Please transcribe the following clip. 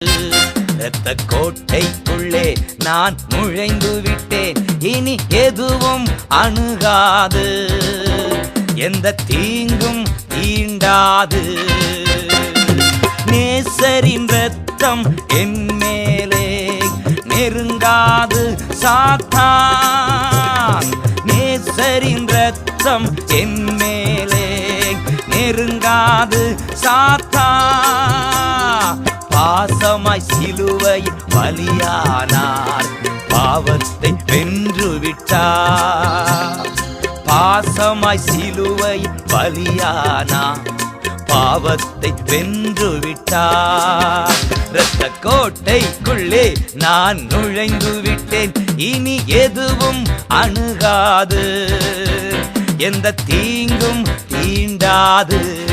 இரத்த கோட்டைக்குள்ளே நான் நுழைந்து விட்டேன். இனி எதுவும் அணுகாது. எந்த தீங்கும் தீண்டாது. நேசரின் ரத்தம் என் மேலே நெருங்காது சாத்தான். நேசரின் ரத்தம் என் மேலே நெருங்காது சாத்தா பாசமாய் சிலுவையில் பலியானார். பாவத்தை வென்று விட்டார் பாசமாய் சிலுவையில் பலியானார். பாவத்தை வென்று விட்டார் இரத்த கோட்டைக்குள்ளே நான் நுழைந்து விட்டேன். இனி எதுவும் அணுகாது. எந்த தீங்கும் தீண்டாது.